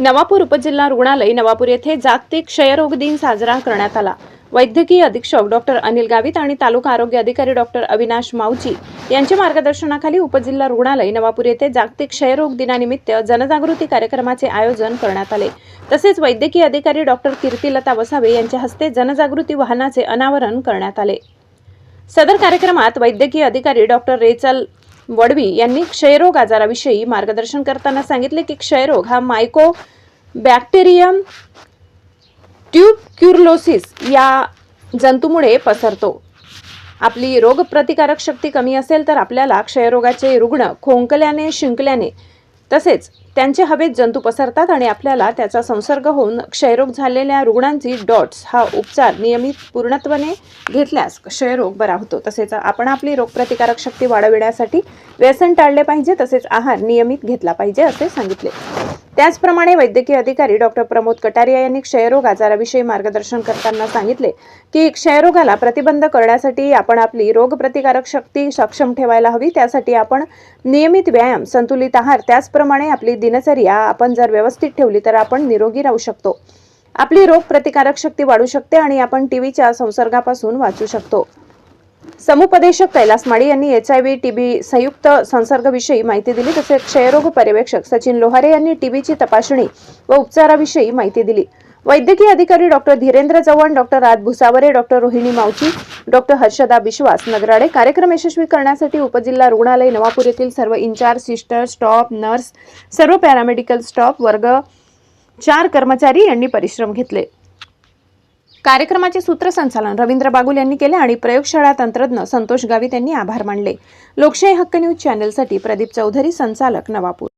नवापूर उपजिल्हा रुग्णालय नवापूर येथे जागतिक क्षयरोग दिन साजरा करण्यात आला. वैद्यकीय अधीक्षक डॉक्टर अनिल गावित आणि तालुका आरोग्य अधिकारी डॉक्टर अविनाश मावची यांच्या मार्गदर्शनाखाली उपजिल्हा रुग्णालय नवापूर येथे जागतिक क्षयरोग दिनानिमित्त जनजागृती कार्यक्रमाचे आयोजन करण्यात आले. तसेच वैद्यकीय अधिकारी डॉक्टर कीर्तिलता वसावे यांच्या हस्ते जनजागृती वाहनाचे अनावरण करण्यात आले. सदर कार्यक्रमात वैद्यकीय अधिकारी डॉक्टर रेचल वडवी यांनी क्षयरोग आजाराविषयी मार्गदर्शन करताना सांगितले की क्षयरोग हा मायको बॅक्टेरियम ट्यूबक्युरलोसिस या जंतूमुळे पसरतो. आपली रोगप्रतिकारक शक्ती कमी असेल तर आपल्याला क्षयरोगाचे रुग्ण खोंकल्याने शिंकल्याने तसेच त्यांचे हवेत जंतू पसरतात आणि आपल्याला त्याचा संसर्ग होऊन क्षयरोग झालेल्या रुग्णांची डॉट्स हा उपचार नियमित पूर्णत्वाने घेतल्यास क्षयरोग बरा होतो. तसेच आपण आपली रोगप्रतिकारक शक्ती वाढविण्यासाठी व्यसन टाळले पाहिजे तसेच आहार नियमित घेतला पाहिजे असे सांगितले. त्याचप्रमाणे वैद्यकीय अधिकारी डॉक्टर प्रमोद कटारिया यांनी क्षयरोग आजाराविषयी मार्गदर्शन करताना सांगितले की क्षयरोगाला प्रतिबंध करण्यासाठी आपण आपली रोगप्रतिकारक शक्ती सक्षम ठेवायला हवी. त्यासाठी आपण नियमित व्यायाम संतुलित आहार त्याचप्रमाणे आपली दिनचर्या आपण जर व्यवस्थित ठेवली तर आपण निरोगी राहू शकतो. आपली रोग प्रतिकारक शक्ती वाढू शकते आणि आपण टीव्हीच्या संसर्गापासून वाचू शकतो. समुपदेशक कैलास माळी यांनी एच आय व्ही टीबी संयुक्त संसर्गाविषयी माहिती दिली तसेच क्षयरोग पर्यवेक्षक सचिन लोहारे यांनी टीबीची तपासणी व उपचाराविषयी माहिती दिली. वैद्यकीय अधिकारी doctor Dhirendra Chavan doctor Raj Bhusavare doctor Rohini Mavchi doctor Harshada Vishwas Nagrade कार्यक्रम यशस्वी करण्यासाठी उपजिल्हा रुग्णालय नवापूर येथील सर्व इंचार्ज सिस्टर स्टॉफ नर्स सर्व पॅरामेडिकल स्टॉफ वर्ग चार कर्मचारी यांनी परिश्रम घेतले. कार्यक्रमाचे सूत्रसंचालन रवींद्र बागुल यांनी केले आणि प्रयोगशाळा तंत्रज्ञ संतोष गावित यांनी आभार मानले. लोकशाही हक्क न्यूज चॅनलसाठी प्रदीप चौधरी संचालक नवापूर.